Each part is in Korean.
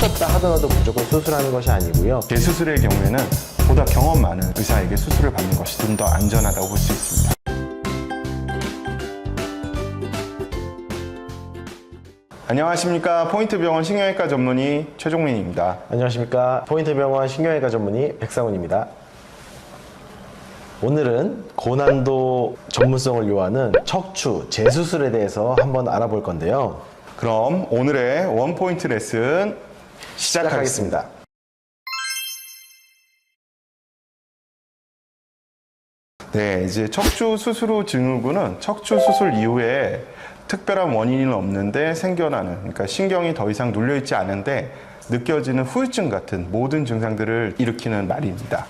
터졌다 하더라도 무조건 수술하는 것이 아니고요. 재수술의 경우에는 보다 경험 많은 의사에게 수술을 받는 것이 좀 더 안전하다고 볼 수 있습니다. 안녕하십니까 포인트병원 신경외과 전문의 최종민입니다. 안녕하십니까. 포인트병원 신경외과 전문의 백상훈입니다. 오늘은 고난도 전문성을 요하는 척추 재수술에 대해서 한번 알아볼 건데요. 그럼 오늘의 원포인트 레슨 시작하겠습니다. 네, 이제 척추 수술 후 증후군은 척추 수술 이후에 특별한 원인은 없는데 생겨나는, 그러니까 신경이 더 이상 눌려있지 않은데 느껴지는 후유증 같은 모든 증상들을 일으키는 말입니다.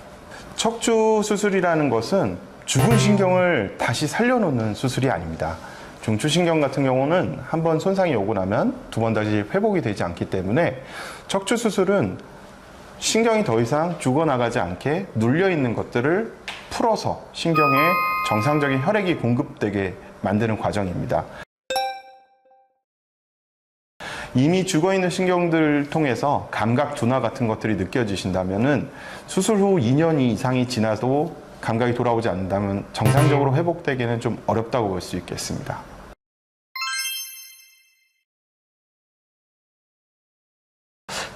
척추 수술이라는 것은 죽은 신경을 다시 살려놓는 수술이 아닙니다. 중추신경 같은 경우는 한 번 손상이 오고 나면 두 번 다시 회복이 되지 않기 때문에 척추 수술은 신경이 더 이상 죽어나가지 않게 눌려있는 것들을 풀어서 신경에 정상적인 혈액이 공급되게 만드는 과정입니다. 이미 죽어있는 신경들을 통해서 감각 둔화 같은 것들이 느껴지신다면은 수술 후 2년 이상이 지나도 감각이 돌아오지 않는다면 정상적으로 회복되기는 좀 어렵다고 볼 수 있겠습니다.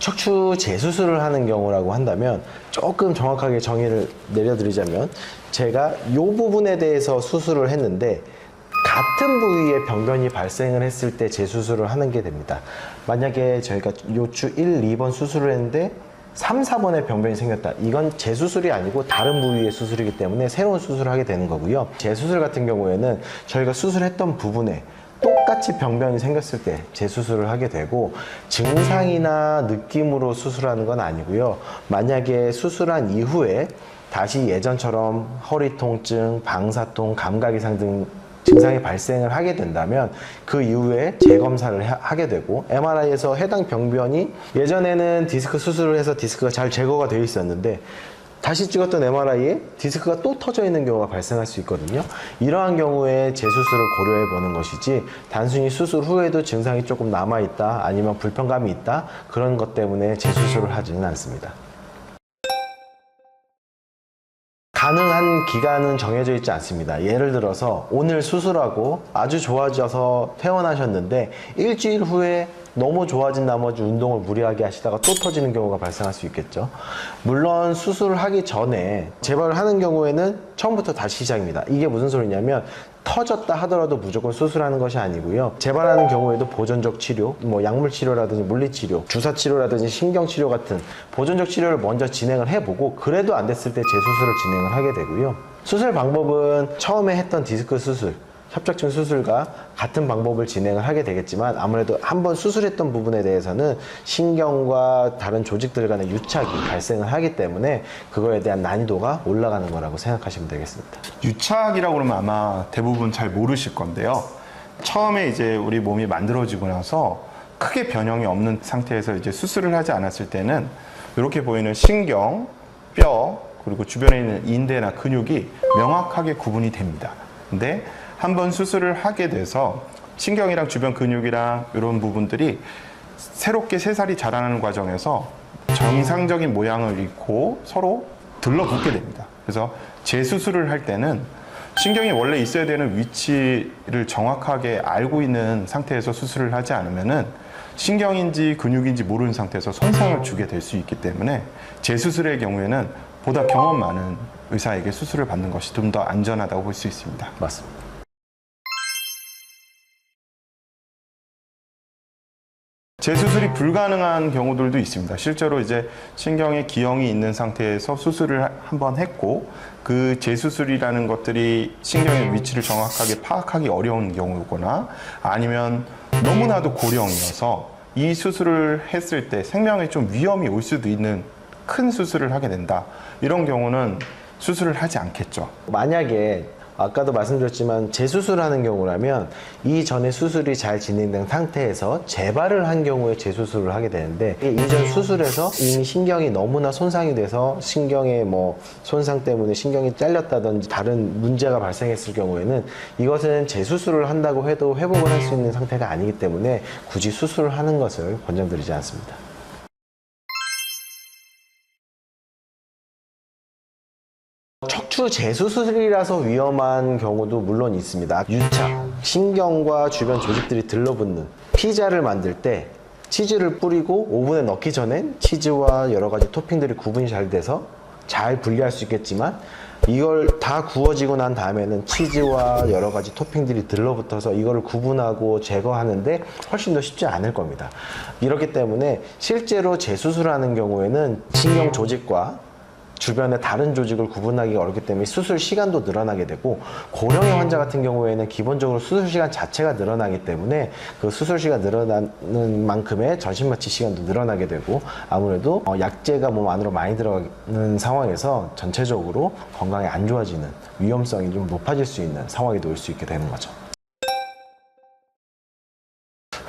척추 재수술을 하는 경우라고 한다면 조금 정확하게 정의를 내려드리자면 제가 이 부분에 대해서 수술을 했는데 같은 부위에 병변이 발생을 했을 때 재수술을 하는 게 됩니다. 만약에 저희가 요추 1, 2번 수술을 했는데 3, 4번에 병변이 생겼다. 이건 재수술이 아니고 다른 부위의 수술이기 때문에 새로운 수술을 하게 되는 거고요. 재수술 같은 경우에는 저희가 수술했던 부분에 똑같이 병변이 생겼을 때 재수술을 하게 되고 증상이나 느낌으로 수술하는 건 아니고요. 만약에 수술한 이후에 다시 예전처럼 허리 통증, 방사통, 감각 이상 등 증상이 발생을 하게 된다면 그 이후에 재검사를 하- 하게 되고 MRI에서 해당 병변이 예전에는 디스크 수술을 해서 디스크가 잘 제거가 되어 있었는데 다시 찍었던 MRI에 디스크가 또 터져 있는 경우가 발생할 수 있거든요. 이러한 경우에 재수술을 고려해 보는 것이지 단순히 수술 후에도 증상이 조금 남아 있다 아니면 불편감이 있다 그런 것 때문에 재수술을 하지는 않습니다. 가능한 기간은 정해져 있지 않습니다. 예를 들어서 오늘 수술하고 아주 좋아져서 퇴원하셨는데 일주일 후에 너무 좋아진 나머지 운동을 무리하게 하시다가 또 터지는 경우가 발생할 수 있겠죠. 물론 수술을 하기 전에 재발을 하는 경우에는 처음부터 다시 시작입니다. 이게 무슨 소리냐면 터졌다 하더라도 무조건 수술하는 것이 아니고요. 재발하는 경우에도 보존적 치료, 뭐 약물 치료라든지 물리 치료, 주사 치료라든지 신경 치료 같은 보존적 치료를 먼저 진행을 해보고 그래도 안 됐을 때 재수술을 진행을 하게 되고요. 수술 방법은 처음에 했던 디스크 수술, 협착증 수술과 같은 방법을 진행을 하게 되겠지만 아무래도 한 번 수술했던 부분에 대해서는 신경과 다른 조직들 간의 유착이 발생을 하기 때문에 그거에 대한 난이도가 올라가는 거라고 생각하시면 되겠습니다. 유착이라고 그러면 아마 대부분 잘 모르실 건데요. 처음에 이제 우리 몸이 만들어지고 나서 크게 변형이 없는 상태에서 이제 수술을 하지 않았을 때는 이렇게 보이는 신경, 뼈, 그리고 주변에 있는 인대나 근육이 명확하게 구분이 됩니다. 근데 한번 수술을 하게 돼서 신경이랑 주변 근육이랑 이런 부분들이 새롭게 새 살이 자라나는 과정에서 정상적인 모양을 잃고 서로 들러붙게 됩니다. 그래서 재수술을 할 때는 신경이 원래 있어야 되는 위치를 정확하게 알고 있는 상태에서 수술을 하지 않으면은 신경인지 근육인지 모르는 상태에서 손상을 주게 될 수 있기 때문에 재수술의 경우에는 보다 경험 많은 의사에게 수술을 받는 것이 좀 더 안전하다고 볼 수 있습니다. 맞습니다. 재수술이 불가능한 경우들도 있습니다. 실제로 이제 신경에 기형이 있는 상태에서 수술을 한번 했고 그 재수술이라는 것들이 신경의 위치를 정확하게 파악하기 어려운 경우거나 아니면 너무나도 고령이어서 이 수술을 했을 때 생명에 좀 위험이 올 수도 있는 큰 수술을 하게 된다. 이런 경우는 수술을 하지 않겠죠. 만약에 아까도 말씀드렸지만 재수술하는 경우라면 이전에 수술이 잘 진행된 상태에서 재발을 한 경우에 재수술을 하게 되는데 이 이전 수술에서 이미 신경이 너무나 손상이 돼서 신경의 뭐 손상 때문에 신경이 잘렸다든지 다른 문제가 발생했을 경우에는 이것은 재수술을 한다고 해도 회복을 할 수 있는 상태가 아니기 때문에 굳이 수술을 하는 것을 권장드리지 않습니다. 척추 재수술이라서 위험한 경우도 물론 있습니다. 유착, 신경과 주변 조직들이 들러붙는 피자를 만들 때 치즈를 뿌리고 오븐에 넣기 전엔 치즈와 여러 가지 토핑들이 구분이 잘 돼서 잘 분리할 수 있겠지만 이걸 다 구워지고 난 다음에는 치즈와 여러 가지 토핑들이 들러붙어서 이거를 구분하고 제거하는데 훨씬 더 쉽지 않을 겁니다. 이렇기 때문에 실제로 재수술하는 경우에는 신경 조직과 주변의 다른 조직을 구분하기가 어렵기 때문에 수술 시간도 늘어나게 되고 고령의 환자 같은 경우에는 기본적으로 수술 시간 자체가 늘어나기 때문에 그 수술 시간 늘어나는 만큼의 전신 마취 시간도 늘어나게 되고 아무래도 어, 약제가 몸 안으로 많이 들어가는 상황에서 전체적으로 건강이 안 좋아지는 위험성이 좀 높아질 수 있는 상황이 놓일 수 있게 되는 거죠.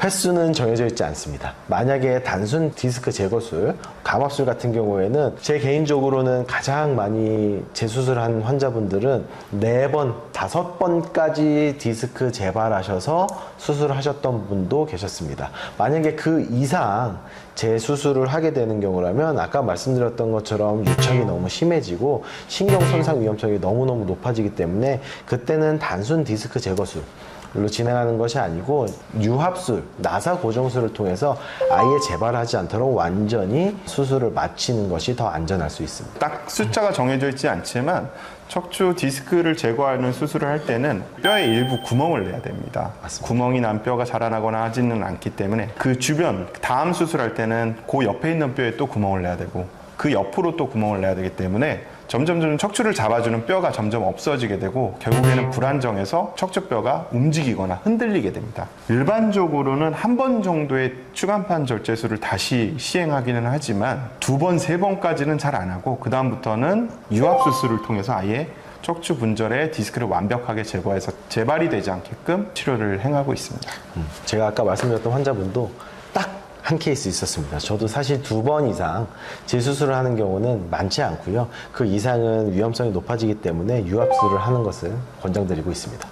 횟수는 정해져 있지 않습니다. 만약에 단순 디스크 제거술, 감압술 같은 경우에는 제 개인적으로는 가장 많이 재수술한 환자분들은 네 번, 다섯 번까지 디스크 재발하셔서 수술하셨던 분도 계셨습니다. 만약에 그 이상 재수술을 하게 되는 경우라면 아까 말씀드렸던 것처럼 유착이 너무 심해지고 신경 손상 위험성이 너무너무 높아지기 때문에 그때는 단순 디스크 제거술 로 진행하는 것이 아니고 유합술, 나사 고정술을 통해서 아예 재발하지 않도록 완전히 수술을 마치는 것이 더 안전할 수 있습니다. 딱 숫자가 정해져 있지 않지만 척추 디스크를 제거하는 수술을 할 때는 뼈의 일부 구멍을 내야 됩니다. 맞습니다. 구멍이 난 뼈가 자라나거나 하지는 않기 때문에 그 주변 다음 수술할 때는 그 옆에 있는 뼈에 또 구멍을 내야 되고 그 옆으로 또 구멍을 내야 되기 때문에 점점 점 척추를 잡아주는 뼈가 점점 없어지게 되고 결국에는 불안정해서 척추뼈가 움직이거나 흔들리게 됩니다. 일반적으로는 한 번 정도의 추간판 절제술을 다시 시행하기는 하지만 두 번, 세 번까지는 잘 안 하고 그 다음부터는 유압 수술을 통해서 아예 척추 분절의 디스크를 완벽하게 제거해서 재발이 되지 않게끔 치료를 행하고 있습니다. 음, 제가 아까 말씀드렸던 환자분도 딱 한 케이스 있었습니다. 저도 사실 두 번 이상 재수술을 하는 경우는 많지 않고요. 그 이상은 위험성이 높아지기 때문에 유압술을 하는 것을 권장드리고 있습니다.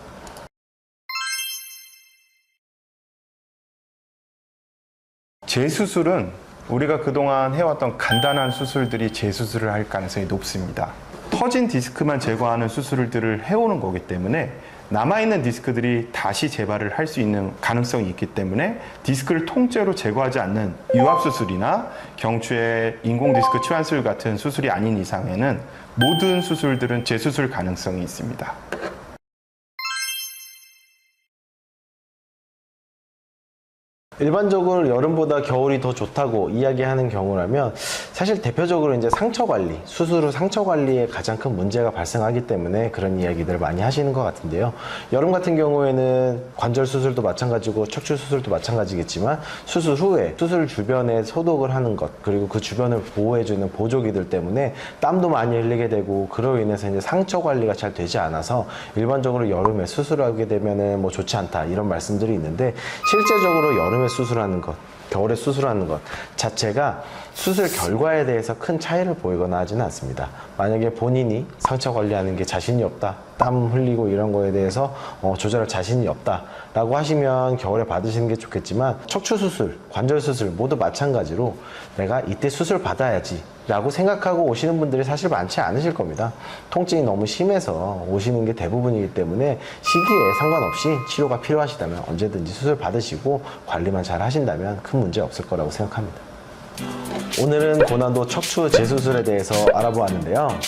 재수술은 우리가 그동안 해왔던 간단한 수술들이 재수술을 할 가능성이 높습니다. 터진 디스크만 제거하는 수술들을 해오는 거기 때문에 남아있는 디스크들이 다시 재발을 할 수 있는 가능성이 있기 때문에 디스크를 통째로 제거하지 않는 유압수술이나 경추의 인공디스크 치환술 같은 수술이 아닌 이상에는 모든 수술들은 재수술 가능성이 있습니다. 일반적으로 여름보다 겨울이 더 좋다고 이야기하는 경우라면 사실 대표적으로 이제 상처 관리, 수술 후 상처 관리에 가장 큰 문제가 발생하기 때문에 그런 이야기들을 많이 하시는 것 같은데요. 여름 같은 경우에는 관절 수술도 마찬가지고 척추 수술도 마찬가지겠지만 수술 후에 수술 주변에 소독을 하는 것 그리고 그 주변을 보호해주는 보조기들 때문에 땀도 많이 흘리게 되고 그로 인해서 이제 상처 관리가 잘 되지 않아서 일반적으로 여름에 수술하게 되면은 뭐 좋지 않다 이런 말씀들이 있는데 실제적으로 여름에 수술하는 것 겨울에 수술하는 것 자체가 수술 결과에 대해서 큰 차이를 보이거나 하지는 않습니다. 만약에 본인이 상처 관리하는 게 자신이 없다, 땀 흘리고 이런 거에 대해서 어, 조절할 자신이 없다라고 하시면 겨울에 받으시는 게 좋겠지만 척추 수술, 관절 수술 모두 마찬가지로 내가 이때 수술 받아야지. 라고 생각하고 오시는 분들이 사실 많지 않으실 겁니다. 통증이 너무 심해서 오시는 게 대부분이기 때문에 시기에 상관없이 치료가 필요하시다면 언제든지 수술 받으시고 관리만 잘 하신다면 큰 문제 없을 거라고 생각합니다. 오늘은 고난도 척추 재수술에 대해서 알아보았는데요.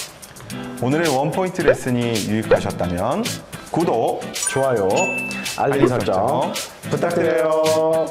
오늘의 원포인트 레슨이 유익하셨다면 구독, 좋아요, 알림 설정 부탁드려요.